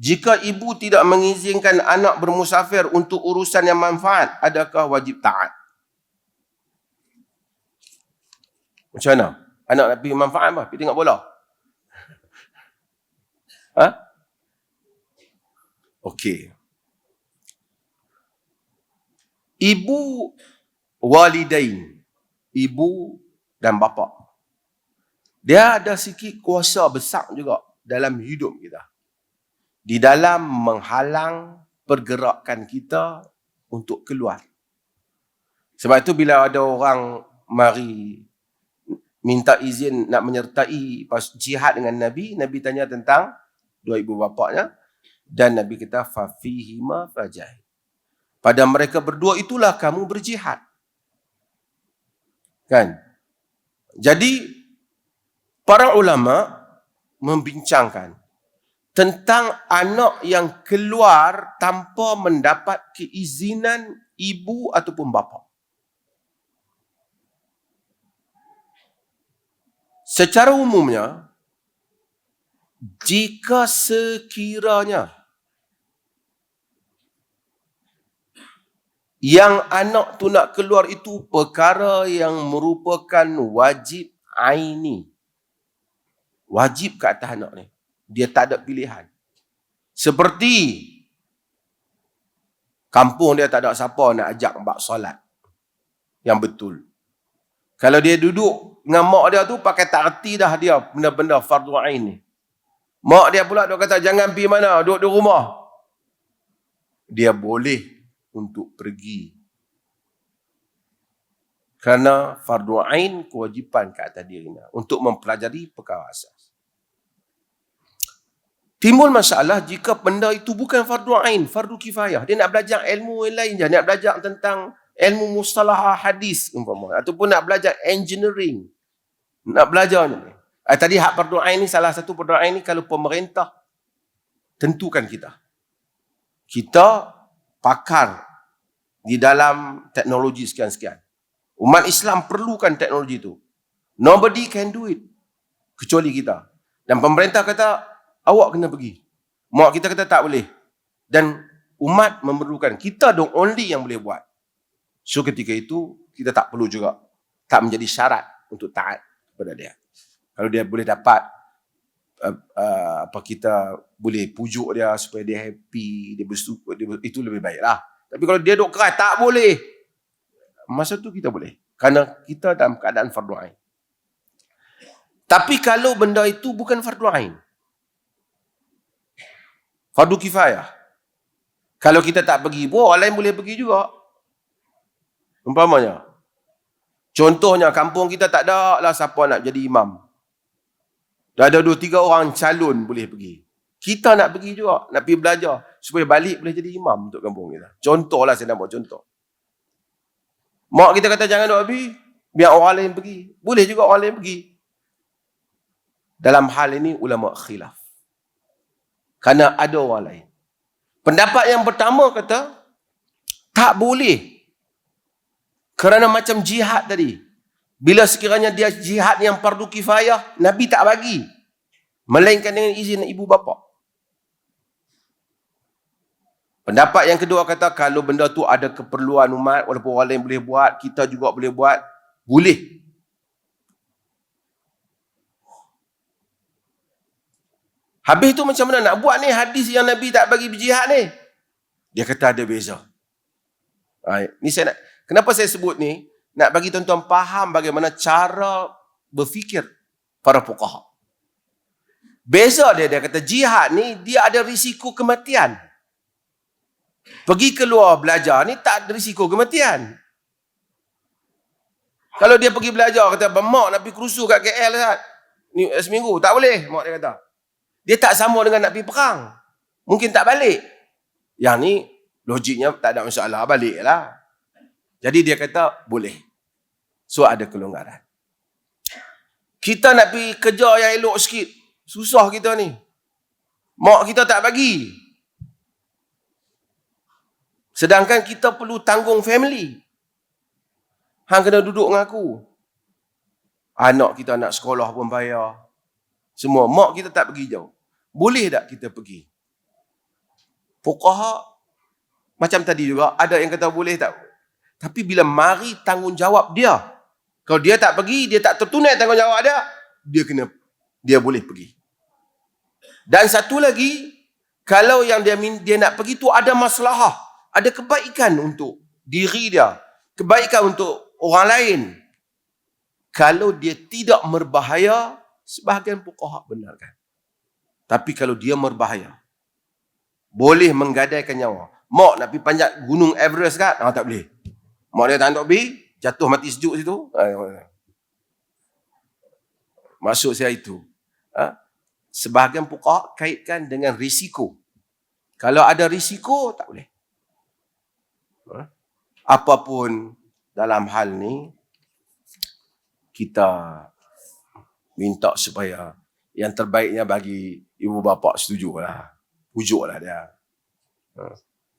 Jika ibu tidak mengizinkan anak bermusafir untuk urusan yang manfaat, adakah wajib taat? Macam mana? Anak nak pergi manfaat apa? Pergi tengok bola. Ha? Okey. Ibu walidain. Ibu dan bapa. Dia ada sikit kuasa besar juga dalam hidup kita di dalam menghalang pergerakan kita untuk keluar. Sebab itu bila ada orang mari minta izin nak menyertai pas jihad dengan Nabi, Nabi tanya tentang dua ibu bapaknya dan Nabi kata fafihima fajahid. Pada mereka berdua itulah kamu berjihad. Kan? Jadi para ulama membincangkan tentang anak yang keluar tanpa mendapat keizinan ibu ataupun bapa. Secara umumnya, jika sekiranya yang anak tu nak keluar itu perkara yang merupakan wajib aini. Wajib ke atas anak ni dia tak ada pilihan. Seperti kampung dia tak ada siapa nak ajak bak solat. Yang betul. Kalau dia duduk dengan mak dia tu pakai tak erti dah dia benda-benda fardu ain ni. Mak dia pula dia kata jangan pergi mana, duduk di rumah. Dia boleh untuk pergi. Kerana fardu ain kewajipan ke atas dirinya untuk mempelajari perkara asas. Timbul masalah jika benda itu bukan fardu ain, fardu kifayah. Dia nak belajar ilmu yang lain je, nak belajar tentang ilmu mustalah hadis umpama ataupun nak belajar engineering. Nak belajar ni. Eh, tadi hak fardu ain ni salah satu fardu ain ni kalau pemerintah tentukan kita. Kita pakar di dalam teknologi sekian-sekian. Umat Islam perlukan teknologi itu. Nobody can do it kecuali kita. Dan pemerintah kata awak kena pergi. Mak kita kata tak boleh. Dan umat memerlukan. Kita the only yang boleh buat. So ketika itu, kita tak perlu juga. Tak menjadi syarat untuk taat kepada dia. Kalau dia boleh dapat, uh, uh, apa kita boleh pujuk dia supaya dia happy, dia bersyukur, dia, itu lebih baik lah. Tapi kalau dia duk keras, tak boleh. Masa tu kita boleh. Kerana kita dalam keadaan fardu ain. Tapi kalau benda itu bukan fardu ain, Fardu kifayah. Kalau kita tak pergi pun orang lain boleh pergi juga. Umpamanya. Contohnya kampung kita tak ada lah siapa nak jadi imam. Dah ada dua tiga orang calon boleh pergi. Kita nak pergi juga. Nak pergi belajar. Supaya balik boleh jadi imam untuk kampung kita. Contohlah saya nak buat contoh. Mak kita kata jangan duk pergi. Biar orang lain pergi. Boleh juga orang lain pergi. Dalam hal ini ulama khilaf. Kerana ada orang lain. Pendapat yang pertama kata, tak boleh. Kerana macam jihad tadi. Bila sekiranya dia jihad yang pardu kifayah, Nabi tak bagi. Melainkan dengan izin ibu bapa. Pendapat yang kedua kata, kalau benda tu ada keperluan umat, walaupun orang lain boleh buat, kita juga boleh buat, boleh. Habis tu macam mana nak buat ni hadis yang Nabi tak bagi berjihad ni? Dia kata ada beza. Ha, ni saya nak, kenapa saya sebut ni? Nak bagi tuan-tuan faham bagaimana cara berfikir para fuqaha. Beza dia, dia kata jihad ni dia ada risiko kematian. Pergi keluar belajar ni tak ada risiko kematian. Kalau dia pergi belajar, kata, mak nak pergi kerusu kat KL. Ni seminggu, tak boleh, mak dia kata. Dia tak sama dengan nak pergi perang. Mungkin tak balik. Yang ni logiknya tak ada masalah. Baliklah. Jadi dia kata boleh. So ada kelonggaran. Kita nak pergi kerja yang elok sikit. Susah kita ni. Mak kita tak bagi. Sedangkan kita perlu tanggung family. Hang kena duduk dengan aku. Anak kita nak sekolah pun bayar. Semua mak kita tak pergi jauh. Boleh tak kita pergi? Fuqaha macam tadi juga ada yang kata boleh tak. Tapi bila mari tanggungjawab dia. Kalau dia tak pergi, dia tak tertunai tanggungjawab dia, dia kena dia boleh pergi. Dan satu lagi, kalau yang dia dia nak pergi tu ada masalah, ada kebaikan untuk diri dia, kebaikan untuk orang lain. Kalau dia tidak berbahaya, sebahagian fuqaha benarkan. Tapi kalau dia berbahaya, boleh menggadaikan nyawa. Mak nak pergi panjat gunung Everest kan? Ah, tak boleh. Mak dia tak nak pergi, jatuh mati sejuk situ. Ah, Maksud saya itu. Ha? Sebahagian pokok kaitkan dengan risiko. Kalau ada risiko, tak boleh. Ha? Apapun dalam hal ni, kita minta supaya yang terbaiknya bagi ibu bapa setuju lah. Pujuk lah dia. Ha.